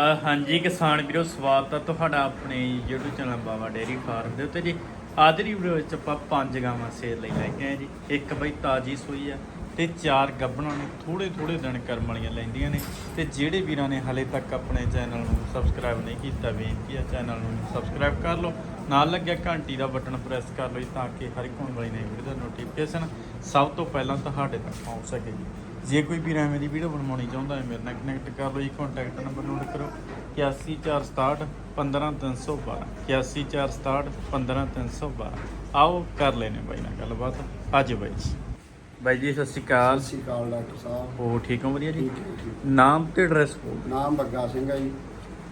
ਹਾਂਜੀ ਕਿਸਾਨ ਵੀਰੋ, ਸਵਾਗਤ ਹੈ ਤੁਹਾਡਾ ਆਪਣੇ YouTube channel Baba dairy farm ਦੇ ਉੱਤੇ ਜੀ। ਅੱਜ ਦੀ ਵੀਡੀਓ ਵਿੱਚ ਆਪਾਂ ਪੰਜ ਗਾਵਾਂ ਸੇਲ ਲਈ ਲੈ ਕੇ ਆਏ ਜੀ। ਇੱਕ ਬਈ ਤਾਜੀ ਸੋਈ ਆ ਤੇ ਚਾਰ ਗੱਭਣਾਂ ਨੇ ਥੋੜੇ ਥੋੜੇ ਦਿਨ ਕਰਮ ਵਾਲੀਆਂ ਲੈਂਦੀਆਂ ਨੇ। ਤੇ ਜਿਹੜੇ ਵੀਰਾਂ ਨੇ ਹਲੇ ਤੱਕ ਆਪਣੇ ਚੈਨਲ ਨੂੰ ਸਬਸਕ੍ਰਾਈਬ ਨਹੀਂ ਕੀਤਾ, ਬੇਨਤੀ ਆ ਚੈਨਲ ਨੂੰ ਸਬਸਕ੍ਰਾਈਬ ਕਰ ਲਓ। ਨਾਲ ਲੱਗਿਆ ਘੰਟੀ ਦਾ ਬਟਨ ਪ੍ਰੈਸ ਕਰ ਲਓ ਜੀ, ਤਾਂ ਕਿ ਹਰ ਇੱਕ ਹੋਣ ਵਾਲੀ ਨਵੀਂ ਵੀਡੀਓ ਦਾ ਨੋਟੀਫਿਕੇਸ਼ਨ ਸਭ ਤੋਂ ਪਹਿਲਾਂ ਤੁਹਾਡੇ ਤੱਕ ਪਹੁੰਚ ਸਕੇ ਜੀ। ਜੇ ਕੋਈ ਵੀ ਐਵੇਂ ਦੀ ਵੀਡੀਓ ਬਣਵਾਉਣੀ ਚਾਹੁੰਦਾ ਹੈ ਮੇਰੇ ਨਾਲ ਕਨੈਕਟ ਕਰ ਲਓ ਜੀ ਕੰਟੈਕਟ ਨੰਬਰ ਨੋਟ ਕਰੋ। 81467 15312 81467 15312 ਆਓ ਕਰ ਲੈਨੇ ਬਾਈ ਨਾਲ ਗੱਲਬਾਤ। ਅੱਜ ਬਾਈ ਜੀ। ਬਾਈ ਜੀ ਸਤਿ ਸ਼੍ਰੀ ਅਕਾਲ। ਸਤਿ ਸ਼੍ਰੀ ਅਕਾਲ ਡਾਕਟਰ ਸਾਹਿਬ। ਹੋ ਠੀਕ ਹੋ? ਵਧੀਆ ਜੀ? ਨਾਮ ਤੇ ਐਡਰੈਸ ਨਾਮ ਬੱਗਾ ਸਿੰਘ ਹੈ ਜੀ।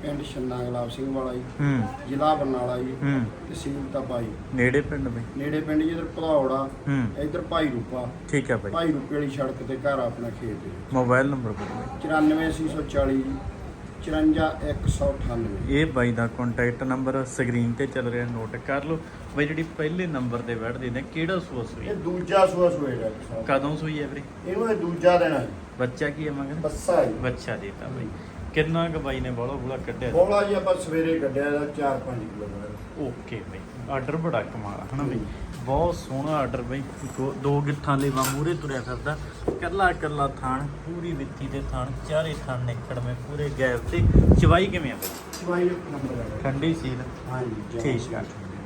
ਪਿੰਡ ਛੰਨਾ ਗੁਲਾਬ ਸਿੰਘ ਵਾਲਾ ਜੀ ਹੂੰ। ਜ਼ਿਲ੍ਹਾ ਬਰਨਾਲਾ ਜੀ ਹੂੰ। ਤਹਿਸੀਲ ਤਪਾਈ ਨੇੜੇ ਪਿੰਡ ਬਈ? ਨੇੜੇ ਪਿੰਡ ਜੀ ਇਧਰ ਭਦੌੜਾ ਹੂੰ। ਇਧਰ ਭਾਈ ਰੂਪਾ। ਠੀਕ ਹੈ ਬਾਈ ਭਾਈ ਰੂਪੇ ਵਾਲੀ ਸੜਕ ਤੇ ਘਰ ਆਪਣਾ ਖੇਤ ਹੈ ਮੋਬਾਈਲ ਨੰਬਰ ਬੋਲੋ 94840 ਜੀ 54198 ਇਹ ਬਾਈ ਦਾ ਕੰਟੈਕਟ ਨੰਬਰ ਸਕਰੀਨ ਤੇ ਚੱਲ ਰਿਹਾ ਨੋਟ ਕਰ ਲਓ। ਬਾਈ ਜਿਹੜੀ ਪਹਿਲੇ ਨੰਬਰ ਤੇ ਬੈਠਦੇ ਨੇ ਕਿਹੜਾ ਸੂਆ ਸੂਈ ਇਹ ਦੂਜਾ ਸੂਆ ਸੂਏ ਡਾਕਟਰ ਸਾਹਿਬ ਕਦੋਂ ਸੂਈ ਹੈ ਵੀਰੇ? ਇਹਨੂੰ ਇਹ ਦੂਜਾ ਦੇਣਾ ਬੱਚਾ ਕੀ ਹੈ ਮਗਰ? ਬੱਸਾ ਹੈ। ਬੱਚਾ ਦੇਤਾ ਬਾਈ। ਕਿੰਨਾ ਕੁ ਬਾਈ ਨੇ ਬੋਲਾ ਬੋਲਾ ਕੱਢਿਆ? ਬੋਲਾ ਜੀ ਆਪਾਂ ਸਵੇਰੇ ਕੱਢਿਆ ਦਾ 4-5 ਕਿਲੋ ਓਕੇ ਬਾਈ ਆਰਡਰ ਬੜਾ ਕਮਾਲ ਆ, ਹਨਾ ਬਾਈ? ਬਹੁਤ ਸੋਹਣਾ ਆਰਡਰ ਬਾਈ ਦੋ- ਦੋ ਗਿੱਠਾਂ ਲੇਵਾ ਮੂਰੇ ਤੁਰਿਆ ਫਿਰਦਾ। ਕੱਲਾ ਕੱਲਾ ਥਾਣ ਪੂਰੀ ਵਿੱਥੀ ਦੇ ਥਾਣ ਚਾਰੇ ਥਾਣ ਨਿਕੜਵੇਂ ਪੂਰੇ ਗੈਪ ਤੇ। ਚਵਾਈ ਕਿਵੇਂ ਆ ਬਾਈ? ਚਵਾਈ ਇੱਕ ਨੰਬਰ ਹੈ ਠੰਡੀ ਸੀਲ। ਹਾਂਜੀ ਠੀਕ ਆ।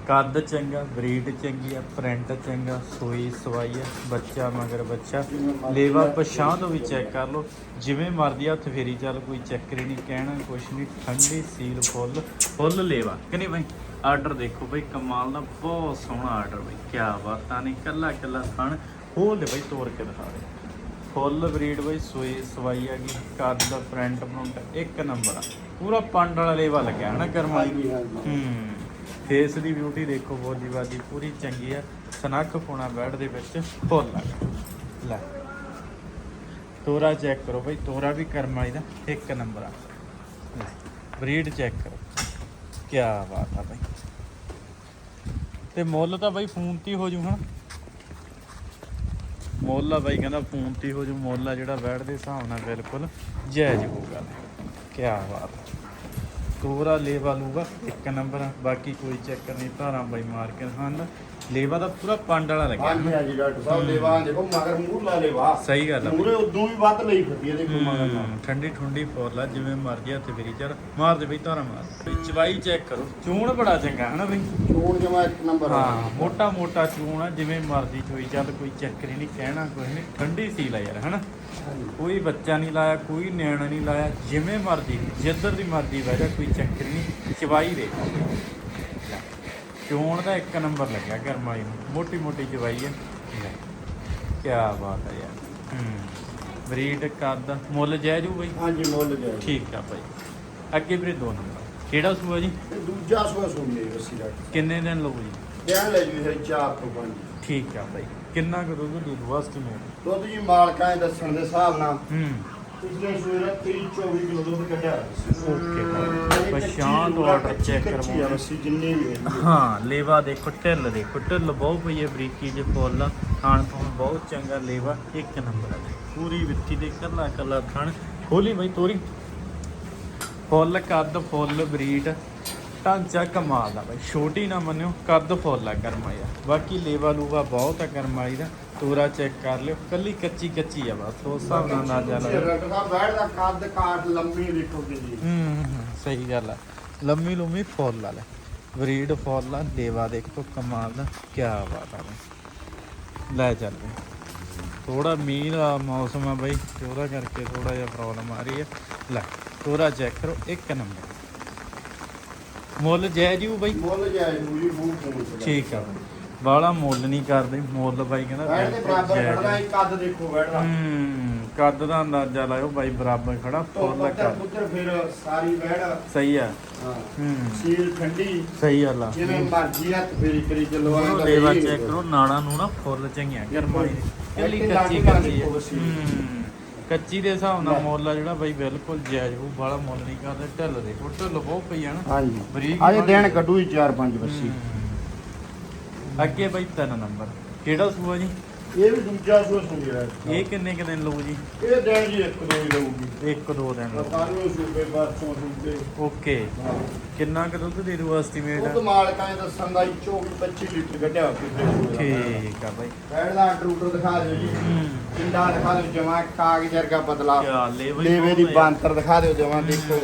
ਕੱਦ ਚੰਗਾ ਬਰੀਡ ਚੰਗੀ ਆ ਪ੍ਰਿੰਟ ਚੰਗਾ ਸੋਈ ਸਵਾਈ ਆ ਬੱਚਾ ਮਗਰ ਬੱਚਾ। ਲੇਵਾ ਪਛਾਂ ਤੋਂ ਵੀ ਚੈੱਕ ਕਰ ਲਓ। ਜਿਵੇਂ ਮਰਦੀ ਹੱਥ ਫੇਰੀ ਚੱਲ ਕੋਈ ਚੱਕਰ ਹੀ ਨਹੀਂ ਕਹਿਣਾ ਕੁਛ ਨਹੀਂ ਠੰਡੀ ਸੀਲ ਫੁੱਲ ਫੁੱਲ ਲੇਵਾ। ਕਿ ਨਹੀਂ ਬਾਈ? ਆਰਡਰ ਦੇਖੋ ਬਾਈ ਕਮਾਲ ਦਾ ਬਹੁਤ ਸੋਹਣਾ ਆਰਡਰ ਬਾਈ ਕੀ ਬਾਤਾਂ ਨੇ ਕੱਲਾ ਕੱਲਾ ਥਣ ਖੋਲ ਦੇ ਬਾਈ ਤੋੜ ਕੇ ਦਿਖਾ ਦੇ। ਫੁੱਲ ਬਰੀਡ ਬਾਈ ਸੋਈ ਸਵਾਈ ਆ ਗਈ ਕੱਦ ਦਾ ਪ੍ਰਿੰਟ ਪ੍ਰਿੰਟ ਇੱਕ ਨੰਬਰ ਆ। ਪੂਰਾ ਪੰਡ ਵਾਲਾ ਲੇਵਾ ਲੱਗਿਆ ਹਨਾ ਕਰਮਾਂ ਹਾਂਜੀ, ਹਾਂਜੀ। ਹੂੰ। ਫੇਸ ਦੀ ਬਿਊਟੀ ਦੇਖੋ, ਬੋਲੀ ਬਾਦੀ ਪੂਰੀ ਚੰਗੀ ਆ। ਸਨੱਖ ਪੋਣਾ ਬੈਡ ਦੇ ਵਿੱਚ ਫੁੱਲ ਲੱਗ ਲੈ। ਤੋਰਾ ਚੈੱਕ ਕਰੋ ਬਈ, ਤੋਰਾ ਵੀ ਕਰਮ ਵਾਲੀ ਦਾ ਇੱਕ ਨੰਬਰ ਆ। ਲੈ ਬਰੀਡ ਚੈੱਕ ਕਰੋ। ਕੀ ਬਾਤ ਆ ਬਈ। ਤੇ ਮੁੱਲ ਤਾਂ ਬਈ ਫੋਨ ਤੇ ਹੋ ਜੂ ਹਣ ਮੁੱਲ ਆ ਬਾਈ, ਕਹਿੰਦਾ ਫੋਨ ਤੇ ਹੋ ਜੂ। ਮੁੱਲ ਆ ਜਿਹੜਾ ਬੈਠ ਦੇ ਹਿਸਾਬ ਨਾਲ ਬਿਲਕੁਲ ਜਾਇਜ਼ ਹੋਊਗਾ। ਕੀ ਬਾਤ ਆ ਲੇਵਾ ਲੂਗਾ ਇੱਕ ਨੰਬਰ ਆ, ਬਾਕੀ ਕੋਈ ਚੱਕਰ ਨਹੀਂ ਧਾਰਾਂ ਬਾਈ ਮਾਰ ਹਨ ਲੇਵਾ ਦਾ ਪੂਰਾ ਪੰਡ ਵਾਲਾ ਲੱਗਿਆ। ਹਾਂਜੀ ਹਾਂਜੀ ਡਾਕਟਰ ਸਾਹਿਬ ਲੇਵਾ ਦੇਖੋ ਮਗਰ ਲਾ ਲੇਵਾ। ਸਹੀ ਗੱਲ ਆ। ਬਾਈ। ਮੂਰੇ ਉਦੋਂ ਵੀ ਵੱਧ ਲਈ ਫਿਰਦੀ ਹੈ ਦੇਖੋ ਮਗਰ ਨਾਲ। ਹਮ, ਠੰਡੀ ਠੰਡੀ ਫੋਰ ਲਾ ਜਿਵੇਂ ਮਰਜ਼ੀ ਹੱਥ ਫੇਰੀ ਚੱਲ ਮਾਰ ਦੇ ਬਈ ਧਾਰਾਂ ਮਾਰ। ਬਈ ਚਵਾਈ ਚੈੱਕ ਕਰੋ। ਚੂਣ ਬੜਾ ਚੰਗਾ ਹਨਾ ਬਈ? ਚੋਣ ਜਮਾ ਇੱਕ ਨੰਬਰ ਹਾਂ ਮੋਟਾ ਮੋਟਾ ਚੂਣ ਆ ਜਿਵੇਂ ਮਰਜ਼ੀ ਚੋਈ ਚੱਲ ਕੋਈ ਚੱਕਰ ਹੀ ਨਹੀਂ ਕਹਿਣਾ ਕੁਝ ਨਹੀਂ ਠੰਡੀ ਸੀ ਲਾ ਯਾਰ ਹਨਾ? ਹਾਂਜੀ। ਕੋਈ ਬੱਚਾ ਨਹੀਂ ਲਾਇਆ ਕੋਈ ਨਿਆਣਾ ਨਹੀਂ ਲਾਇਆ ਜਿਵੇਂ ਮਰਜ਼ੀ ਜਿੱਧਰ ਦੀ ਮਰਜ਼ੀ ਬਹਿ ਜਾ ਕੋਈ ਚੱਕਰ ਹੀ ਨਹੀਂ ਚਵਾਈ ਦੇ। ਚੋਣ ਦਾ ਇੱਕ ਨੰਬਰ ਲੱਗਿਆ ਗਰਮਾਈ ਨੂੰ। ਮੋਟੀ ਮੋਟੀ ਚਵਾਈ ਹੈ। ਕੀ ਬਾਤ ਹੈ ਯਾਰ। ਬਰੀਡ ਕੱਦ ਮੁੱਲ ਜਾਇਜ਼ ਹੋਊ ਬਈ? ਹਾਂਜੀ ਮੁੱਲ ਜਾਏ ਠੀਕ ਆ ਭਾਈ ਅੱਗੇ ਵੀਰੇ ਦੋ ਨੰਬਰ। ਕਿਹੜਾ ਸੂਆ ਜੀ? ਦੂਜਾ ਸੂਆ ਸੁਣਨੇ ਅਸੀਂ ਡਾਕਟਰ ਕਿੰਨੇ ਦਿਨ ਲਊ ਜੀ? ਬਿਆਨ ਲੈ ਜੀ ਇਹ 4 ਤੋਂ 5 ਠੀਕ ਆ ਭਾਈ ਕਿੰਨਾ ਕੁ ਦੁੱਧ ਦੇ ਦੂ ਦੁੱਧ ਜੀ ਮਾਲਕਾਂ ਦੇ ਦੱਸਣ ਦੇ ਹਿਸਾਬ ਨਾਲ। ਹੂੰ। ਪਿਛਲੇ ਸਵੇਰੇ 23 24 ਕਿਲੋ ਦੁੱਧ ਕੱਢਿਆ। ਓਕੇ ਭਾਈ। ਪਛਾਣ ਤੋਂ ਆਰਡਰ ਚੈੱਕ ਕਰਵਾਉਣਾ ਅਸੀਂ ਜਿੰਨੀ ਵੀ ਹੈ। ਹਾਂ ਲੇਵਾ ਦੇਖੋ ਢਿੱਲ ਦੇਖੋ ਢਿੱਲ ਬਹੁਤ ਪਈ ਹੈ ਬਰੀਕੀ ਚ ਫੁੱਲ। ਖਾਣ ਤੋਂ ਬਹੁਤ ਚੰਗਾ ਲੇਵਾ ਇੱਕ ਨੰਬਰ ਹੈ ਪੂਰੀ ਵਿੱਥੀ ਦੇ ਕੱਲਾ ਕੱਲਾ ਥਣ। ਖੋਲੀ ਬਈ ਤੋਰੀ। ਫੁੱਲ ਕੱਦ ਫੁੱਲ ਬਰੀਡ। ਢਾਂਚਾ ਕਮਾਲ ਦਾ ਬਈ। ਛੋਟੀ ਨਾ ਮੰਨਿਓ ਕੱਦ ਫੁੱਲ ਆ ਕਰਮਾਇਆ ਬਾਕੀ ਲੇਵਾ ਲੂਵਾ ਬਹੁਤ ਆ ਕਰਮਾਈ ਦਾ। ਤੋਰਾ ਚੈੱਕ ਕਰ ਲਿਓ ਕੱਲੀ ਕੱਚੀ ਕੱਚੀ ਆ ਬਸ ਉਸ ਹਿਸਾਬ ਨਾਲ ਅੰਦਾਜ਼ਾ ਲਾਓ ਡਾਕਟਰ ਸਾਹਿਬ ਬੈਠ ਦਾ ਕੱਦ ਕਾਠ ਲੰਮੀ ਦੇਖੋ ਕਿੰਨੀ ਹੂੰ ਹੂੰ, ਸਹੀ ਗੱਲ ਆ। ਲੰਮੀ ਲੰਮੀ ਫੁੱਲ ਵਾਲਾ ਬਰੀਡ ਫੁੱਲ ਆ ਦੇਵਾ ਦੇਖੋ ਕਮਾਲ ਦਾ ਕੀ ਬਾਤ ਆ ਲੈ ਚੱਲ ਥੋੜਾ ਮੀਂਹ ਦਾ ਮੌਸਮ ਆ ਬਈ ਤੇ ਉਹਦਾ ਕਰਕੇ ਥੋੜਾ ਜਿਹਾ ਪ੍ਰੋਬਲਮ ਆ ਰਹੀ ਹੈ ਲੈ ਥੋੜਾ ਚੈੱਕ ਕਰੋ ਇੱਕ ਨੰਬਰ। ਮੁੱਲ ਜੈ ਜੀਓ ਬਈ? ਮੁੱਲ ਮੂੰਹ ਫੋਨ ਤੇ ਠੀਕ ਆ। ਬਈ ਬਾਲਾ ਮੁੱਲ ਨਹੀਂ ਕਰਦੇ ਮੁੱਲ ਬਾਈ ਕਹਿੰਦਾ ਬੈਠ ਦੇ ਬਰਾਬਰ ਜਾਇਜ਼ ਖੜਦਾ। ਇਹ ਕੱਦ ਦੇਖੋ ਬੈਠ ਦਾ ਹੂੰ ਕੱਦ ਦਾ ਅੰਦਾਜ਼ਾ ਲਾਇਓ ਬਾਈ ਬਰਾਬਰ ਖੜਾ ਤੋਂ ਫੁੱਲ ਪੱਤਰ ਕੱਦ। ਪੁੱਤਰ ਫਿਰ ਸਾਰੀ ਬੈਠ। ਸਹੀ ਆ। ਹਾਂ ਹੂੰ। ਸੀਲ ਠੰਡੀ। ਸਹੀ ਗੱਲ ਆ ਜਿਵੇਂ ਮਰਜ਼ੀ ਹੱਥ ਫੇਰੀ ਕਰੀ ਚੱਲੋ ਉਹ ਆਂਦਾ ਲੇਵਾ ਚੈੱਕ ਕਰੋ ਨਾਣਾ ਨੂੰ ਨਾ ਫੁੱਲ ਚੰਗੀਆਂ ਗਰਮਾਈ ਦੀ। ਕੱਲੀ ਇੱਕ ਕੱਚੀ ਕੱਚੀ ਹੈ। ਹੂੰ। ਕੱਚੀ ਦੇ ਹਿਸਾਬ ਨਾਲ ਲੈ। ਮੁੱਲ ਆ ਜਿਹੜਾ ਬਾਈ ਬਿਲਕੁਲ ਜਾਇਜ਼ ਉਹ ਬਾਲਾ ਮੁੱਲ ਨਹੀਂ ਕਰਦੇ। ਢਿੱਲ ਦੇ ਢਿੱਲ ਬਹੁਤ ਪਈ ਆ ਨਾ। ਹਾਂਜੀ। ਬਰੀਕ ਅਜੇ ਹੈ। ਕੱਢੂ ਹੀ 4 5 ਬੱਸੀ ਹੂੰ। ਅੱਗੇ ਬਾਈ ਤਿੰਨ ਨੰਬਰ। ਕਿਹੜਾ ਸੂਆ ਜੀ? ਇਹ ਵੀ ਦੂਜਾ ਸੂਆ ਸੁਣੀ ਹੈ। ਇਹ ਕਿੰਨੇ ਕੁ ਦਿਨ ਲਊ ਜੀ? ਇਹ ਦਿਨ ਜੀ ਇੱਕ ਦੋ ਹੀ ਰਹੂਗੀ ਇੱਕ ਦੋ ਦਿਨ ਲਊ। ਕੱਲ੍ਹ ਸੂਬੇ ਪਰਸੋਂ ਸੂਬੇ ਓਕੇ। ਕਿੰਨਾ ਕੁ ਦੁੱਧ ਦੇ ਦੂ ਐਸਟੀਮੇਟ ਉਹ ਮਾਲਕਾਂ ਨੇ ਦੱਸਣ ਦਾ 24 25 ਲੀਟਰ ਕੱਢਿਆ ਕਿਤੇ ਠੀਕ ਆ ਬਾਈ। ਬੈਡ ਦਾ ਟਰੂਟਰ ਦਿਖਾ ਦਿਓ ਜੀ। ਪਿੰਡਾ ਦਿਖਾ ਦਿਓ ਜਮਾ ਕਾਗਜ਼ ਵਰਗਾ ਬਦਲਾ। ਕਿਆ ਲੇਵਾ ਲੇਵੇ ਦੀ। ਬਾਂਤਰ ਦਿਖਾ ਦਿਓ ਜਮਾ ਦੇਖੋ।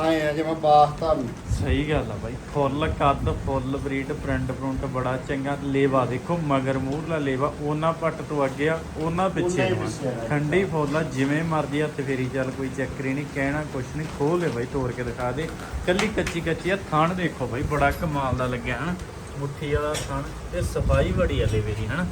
ਆਏ ਆ ਜਿਵੇਂ ਬਾਸਤਾ ਸਹੀ ਗੱਲ ਆ ਬਾਈ। ਫੁੱਲ ਕੱਦ ਫੁੱਲ ਬਰੀਡ ਪ੍ਰਿੰਟ ਪ੍ਰਿੰਟ ਬੜਾ ਚੰਗਾ। ਲੇਵਾ ਦੇਖੋ ਮਗਰ ਮੂਹਰਲਾ ਲੇਵਾ ਉਹਨਾਂ ਪੱਟ ਤੋਂ ਅੱਗੇ ਆ ਉਹਨਾਂ ਪਿੱਛੇ ਆ। ਠੰਡੀ ਫੁੱਲ ਆ ਜਿਵੇਂ ਮਰਦੀ ਹੱਥ ਫੇਰੀ ਚੱਲ ਕੋਈ ਚੱਕਰੀ ਨਹੀਂ ਕਹਿਣਾ ਕੁਛ ਨਹੀਂ ਖੋਲ ਲੈ ਬਾਈ ਤੋੜ ਕੇ ਦਿਖਾ ਦੇ। ਕੱਲੀ ਕੱਚੀ ਕੱਚੀ ਆ ਥਣ ਦੇਖੋ ਬਾਈ ਬੜਾ ਕਮਾਲ ਦਾ ਲੱਗਿਆ ਹਨ? ਮੁੱਠੀ ਵਾਲਾ ਥਣ ਤੇ ਸਫ਼ਾਈ ਬੜੀ ਆ ਲੇਵੇ ਦੀ ਹਨ?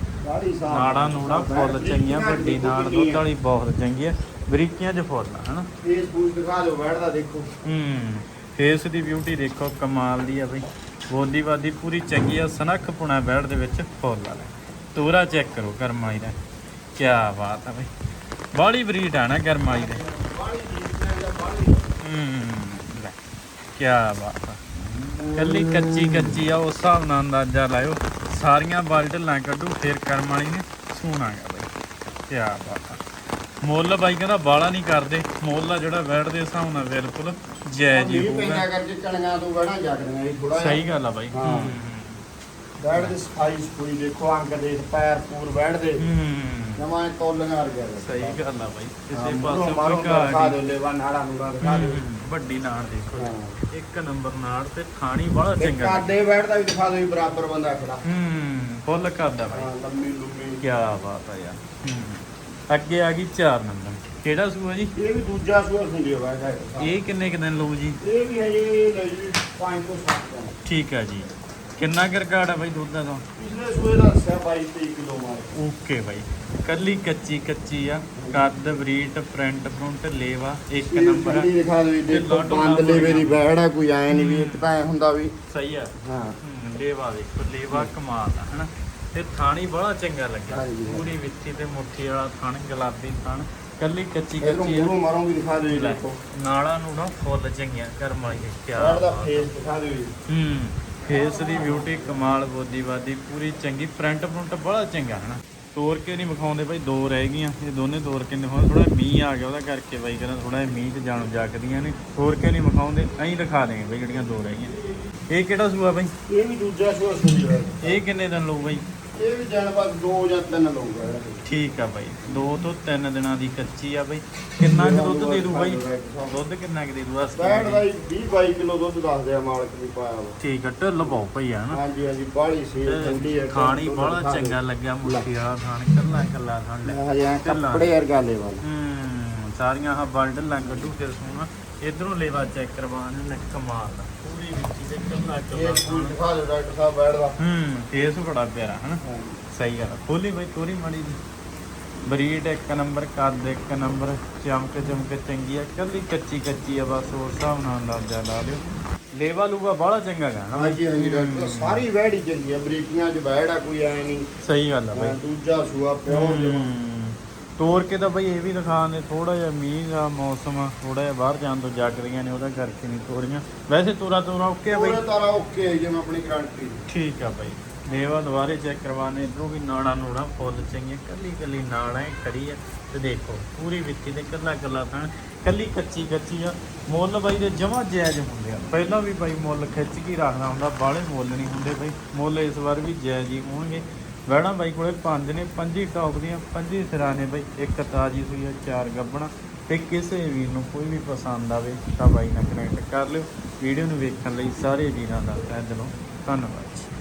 ਨਾੜਾ ਨੂੜਾ ਫੁੱਲ ਚੰਗੀਆਂ ਵੱਡੀ ਨਾੜ ਦੁੱਧ ਵਾਲੀ ਬਹੁਤ ਚੰਗੀ ਆ। ਬਰੀਕੀਆਂ 'ਚ ਫੁੱਲ ਆ ਹਨਾ? ਫੇਸ ਫੂਸ ਦਿਖਾ ਦਿਓ ਬੈਡ ਦਾ ਦੇਖੋ। ਹੂੰ। ਫੇਸ ਦੀ ਬਿਊਟੀ ਦੇਖੋ, ਕਮਾਲ ਦੀ ਆ ਬਈ। ਬੋਲੀ ਬਾਦੀ ਪੂਰੀ ਚੰਗੀ ਆ, ਸਨੱਖ ਪੁਣਾ ਬੈੜ ਦੇ ਵਿੱਚ ਫੁੱਲ ਆ ਤੋਰਾ ਚੈੱਕ ਕਰੋ ਗਰਮਾਈ ਦਾ। ਕੀ ਬਾਤ ਆ ਬਈ। ਬਾਲੀ ਬਰੀਡ ਆ ਨਾ ਗਰਮਾਈ ਦੇ। ਹੂੰ, ਲੈ ਕੀ ਬਾਤ ਆ। ਕੱਲੀ ਕੱਚੀ ਕੱਚੀ ਆ, ਉਸ ਹਿਸਾਬ ਨਾਲ ਅੰਦਾਜ਼ਾ ਲਾਇਓ। ਸਾਰੀਆਂ ਬਾਲਟਲਾਂ ਕੱਢੂ, ਫੇਰ ਕਰਮ ਵਾਲੀ ਨੇ ਸੂਣਾਗਾ ਬਈ। ਕੀ ਬਾਤ ਆ। ਮੁੱਲ ਬਾਈ ਕਹਿੰਦਾ ਬਾਲਾ ਨਹੀਂ ਕਰਦੇ। ਮੁੱਲ ਆ ਜਿਹੜਾ ਬੈਠਦੇ ਹਿਸਾਬ ਨਾਲ ਬਿਲਕੁਲ। ਜਾਇਜ਼ ਹੀ ਮੀਂਹ ਪੈਂਦਾ ਕਰਕੇ ਕਣੀਆਂ ਤੋਂ ਬੈਣਾ ਜਗਦੀਆਂ ਇਹ ਥੋੜਾ ਸਹੀ ਗੱਲ ਆ ਬਾਈ। ਹਾਂ। ਬੈਡ ਦੀ ਸਫ਼ਾਈ ਸਫੂਈ ਦੇਖੋ ਅੰਗ ਦੇਖ ਪੈਰ ਪੂਰ ਬੈਡ ਦੇ। ਜਮਾਂ ਕੋਲੀਆਂ ਗਿਆ ਸਹੀ ਗੱਲ ਆ ਬਾਈ। ਕਿਸੇ ਪਾਸੇ ਕੋਈ ਘਾਟ ਦਿਓ ਲੈਵਾ ਨਾੜਾ ਨੂੜਾ ਦਿਖਾ ਹੂੰ, ਵੱਡੀ ਨਾੜ ਦੇਖੋ। ਇੱਕ ਨੰਬਰ ਨਾੜ ਤੇ ਖਾਣੀ ਬੜਾ ਚੰਗਾ। ਕਾਦੇ ਬੈਡ ਦਾ ਵੀ ਦਿਖਾ ਜੀ ਬਰਾਬਰ ਬੰਦਾ ਖੜਾ। ਹੂੰ ਫੁੱਲ ਕਰਦਾ ਬਾਈ। ਲੰਮੀ ਲੰਮੀ ਕੀ ਬਾਤ ਆ ਯਾਰ। ਅੱਗੇ ਆ ਗਈ 4 ਨੰਬਰ। ਕਿਹੜਾ ਸੂਆ ਜੀ? ਇਹ ਵੀ ਦੂਜਾ ਸੂਆ ਸੁਣਿਓ ਬੈਡ ਹੈ ਇਹ ਕਿੰਨੇ ਕੁ ਦਿਨ ਲਊ ਜੀ? ਇਹ ਵੀ ਹੈ ਜੀ ਲੈ ਜੀ 5 ਤੋਂ 7 ਦਾ ਠੀਕ ਆ ਜੀ। ਕਿੰਨਾ ਕੁ ਰਿਕਾਰਡ ਆ ਬਾਈ ਦੁੱਧ ਦਾ? ਪਿਛਲੇ ਸੂਏ ਦਾ ਦੱਸਿਆ 22 23 ਕਿਲੋ ਮਾਰ ਓਕੇ ਬਾਈ। ਕੱਲੀ ਕੱਚੀ ਕੱਚੀ ਆ। ਕੱਦ ਬਰੀਟ ਪ੍ਰਿੰਟ ਪ੍ਰਿੰਟ ਲੇਵਾ ਇੱਕ ਨੰਬਰ ਆ। ਦਿਖਾ ਤੇ ਦੇਖੋ ਬੰਦ ਲੇਵੇ ਦੀ ਬੈਡ ਆ ਕੋਈ ਐ ਨਹੀਂ ਵੀ ਇੱਕ ਤਾਂ ਐ ਹੁੰਦਾ ਵੀ। ਸਹੀ ਆ। ਹਾਂ। ਲੇਵਾ ਦੇਖੋ ਲੇਵਾ ਕਮਾਲ ਆ ਹਨਾ? ਤੇ ਥਾਣੀ ਬੜਾ ਚੰਗਾ ਲੱਗਿਆ। ਪੂਰੀ ਵਿੱਥੀ ਤੇ ਮੁੱਠੀ ਵਾਲਾ ਥਣ ਗੁਲਾਬੀ ਥਣ। ਕੱਲੀ ਕੱਚੀ ਇਧਰੋਂ ਕੱਚੀ ਮੂਹਰੋਂ ਮਾਰੋਂ ਵੀ ਦਿਖਾ ਦਿਓ ਜੀ ਲੈ, ਦੇਖੋ। ਨਾਲਾਂ ਨੂੰ ਨਾ ਫੁੱਲ ਚੰਗੀਆਂ ਕਰਮ ਵਾਲੀ ਕੀ ਬੈਡ ਦਾ ਫੇਸ ਦਿਖਾ ਦਿਓ ਜੀ। ਹੂੰ ਫੇਸ ਦੀ ਬਿਊਟੀ ਕਮਾਲ ਬੋਦੀਵਾਦੀ ਪੂਰੀ ਚੰਗੀ ਫਰੰਟ ਫਰੰਟ ਬੜਾ ਚੰਗਾ ਹਨਾ। ਤੋੜ ਕੇ ਨਹੀਂ ਵਿਖਾਉਂਦੇ ਬਾਈ ਦੋ ਰਹਿ ਗਈਆਂ। ਇਹ ਦੋਨੇ ਤੋੜ ਕੇ ਨਹੀਂ ਵਿਖਾਉਂਦੇ ਥੋੜਾ ਮੀਂਹ ਆ ਗਿਆ ਉਹਦਾ ਕਰਕੇ ਬਾਈ ਕਹਿੰਦਾ ਥੋੜਾ ਮੀਂਹ 'ਚ ਜਾਣ ਜਾਕਦੀਆਂ ਨੇ। ਤੋੜ ਕੇ ਨਹੀਂ ਵਿਖਾਉਂਦੇ ਐਂ ਦਿਖਾ ਦੇਂਗੇ ਬਾਈ ਜਿਹੜੀਆਂ ਦੋ ਰਹਿ ਗਈਆਂ। ਇਹ ਕਿਹੜਾ ਸੂਆ ਬਾਈ? ਇਹ ਵੀ ਦੂਜਾ ਸੂਆ ਸੁਣੀ ਇਹ ਕਿੰਨੇ ਦਿਨ ਲਊ ਬਾਈ? ਇਹ ਵੀ ਦਿਨ ਬਾਅਦ ਦੋ ਜਾਂ ਤਿੰਨ ਲਊਗਾ ਇਹ। ਠੀਕ ਆ ਬਾਈ। ਦੋ ਤੋਂ ਤਿੰਨ ਦਿਨਾਂ ਦੀ ਕੱਚੀ ਆ ਬਾਈ। ਕਿੰਨਾ ਕੁ ਦੁੱਧ ਦੇ ਦੂ ਬਾਈ? ਦੁੱਧ ਕਿੰਨਾ ਕੁ ਦੇ ਦੂ? ਬੈਡ ਦਾ 20 22 ਕਿਲੋ ਦੁੱਧ ਦੱਸਦੇ ਆ ਮਾਲਕ ਵੀ ਪਾਇਆ ਵਾ। ਠੀਕ ਆ ਢਿੱਲ ਪਾਉ ਪਈ ਆ ਨਾ। ਹਾਂਜੀ ਹਾਂਜੀ ਬਾਹਲੀ ਸੀ ਠੰਡੀ ਹੈ ਖਾਣੀ ਬੜਾ ਚੰਗਾ ਲੱਗਿਆ ਮੁੱਠੀ ਵਾਲਾ ਖਾਣ ਕੱਲਾ ਕੱਲਾ ਖਾਣ ਲੈ। ਹਜੇ ਕੱਪੜੇ ਵਰਗਾ ਲੈਵਾ ਹੂੰ ਸਾਰੀਆਂ ਆਹ ਬੰਡਲ ਲੰਗ ਕੱਢੂ ਫਿਰ ਸੋਣਾ ਇਧਰੋਂ ਲੇਵਾ ਚੈੱਕ ਕਰਵਾਉਣ ਨੇ ਕਮਾਲ ਦਾ ਪੂਰੀ ਵਿੱਚੀ ਦੇ ਕੱਲਾ ਇਹ ਫੂਲ ਦਿਖਾ ਦਿਓ ਡਾਕਟਰ ਸਾਹਿਬ ਬੈਡ ਦਾ ਹੂੰ ਫੇਸ ਬੜਾ ਪਿਆਰਾ ਹਨਾ। ਸਹੀ ਗੱਲ। ਖੋਲੀ ਬਾਈ ਤੋਰੀ ਮਾੜੀ ਦੀ ਬਰੀਡ ਇੱਕ ਨੰਬਰ ਕੱਦ ਇੱਕ ਨੰਬਰ ਚਮਕ ਚਮਕ ਚੰਗੀ ਆ। ਕੱਲੀ ਕੱਚੀ ਕੱਚੀ ਆ ਬਸ ਉਸ ਹਿਸਾਬ ਨਾਲ ਅੰਦਾਜ਼ਾ ਲਾ ਲਿਓ। ਲੇਵਾ ਲੂਗਾ ਬੜਾ ਚੰਗਾ ਗਾ ਨਾ ਹਾਂਜੀ ਹਾਂਜੀ ਡਾਕਟਰ ਸਾਰੀ ਵੈੜ ਚੰਗੀ ਆ। ਬਰੀਕੀਆਂ 'ਚ ਬੈੜ ਆ ਕੋਈ ਐ ਨਹੀਂ। ਸਹੀ ਗੱਲ ਆ ਬਾਈ। ਦੂਜਾ ਸੂਆ ਪਿਓਰ ਜਮਾ ਤੋੜ ਕੇ ਤਾਂ ਬਈ ਇਹ ਵੀ ਦਿਖਾਉਂਦੇ ਥੋੜਾ ਜਿਹਾ ਮੀਂਹ ਦਾ ਮੌਸਮ ਆ ਥੋੜਾ ਜਿਹਾ ਬਾਹਰ ਜਾਣ ਤੋਂ ਜਾਗਦੀਆਂ ਨੇ ਉਹਦਾ ਕਰਕੇ ਨਹੀਂ ਤੋੜੀਆਂ ਵੈਸੇ ਤੋਰਾ ਤੋਰਾ ਓਕੇ ਆ ਬਈ? ਪੂਰੇ ਤਾਰਾ ਓਕੇ ਹੈ ਜਿਵੇਂ ਆਪਣੀ ਗਰੰਟੀ ਠੀਕ ਆ ਬਾਈ। ਲੇਵਾ ਦੁਬਾਰੇ ਚੈੱਕ ਕਰਵਾਣੇ ਇਧਰੋਂ ਵੀ ਨਾੜਾ ਨੂੜਾ ਫੁੱਲ ਚੰਗੀਆਂ ਕੱਲੀ ਕੱਲੀ ਨਾੜ ਹੈ ਖੜੀ ਆ। ਤੇ ਦੇਖੋ ਪੂਰੀ ਵਿੱਚੀ ਤੇ ਕੱਲਾ ਕੱਲਾ ਥਣ ਕੱਲੀ ਕੱਚੀ ਕੱਚੀ ਆ। ਮੁੱਲ ਬਾਈ ਦੇ ਜਮਾ ਜਾਇਜ਼ ਹੁੰਦੇ ਆ। ਪਹਿਲਾਂ ਵੀ ਬਾਈ ਮੁੱਲ ਖਿੱਚ ਕੇ ਹੀ ਰੱਖਦਾ ਹੁੰਦਾ ਬਾਹਲੇ ਮੁੱਲ ਨਹੀਂ ਹੁੰਦੇ ਬਾਈ। ਮੁੱਲ ਇਸ ਵਾਰ ਵੀ ਜਾਇਜ਼ ਹੀ ਹੋਣਗੇ। ਵੈੜਾਂ ਬਾਈ ਕੋਲੇ ਪੰਜ ਨੇ, ਪੰਜੀ ਟੌਪ ਦੀਆਂ, ਪੰਜੀ ਸਿਰਾਂ ਨੇ ਬਾਈ, ਇੱਕ ਤਾਜੀ ਸੂਈ ਆ, ਚਾਰ ਗੱਬਣਾ। ਤੇ ਕਿਸੇ ਵੀਰ ਨੂੰ ਕੋਈ ਵੀ ਪਸੰਦ ਆਵੇ ਤਾਂ ਬਾਈ ਨਾਲ ਕਨੈਕਟ ਕਰ ਲਿਓ। ਵੀਡੀਓ ਨੂੰ ਵੇਖਣ ਲਈ ਸਾਰੇ ਵੀਰਾਂ ਦਾ ਤਹਿ ਦਿਲੋਂ ਧੰਨਵਾਦ।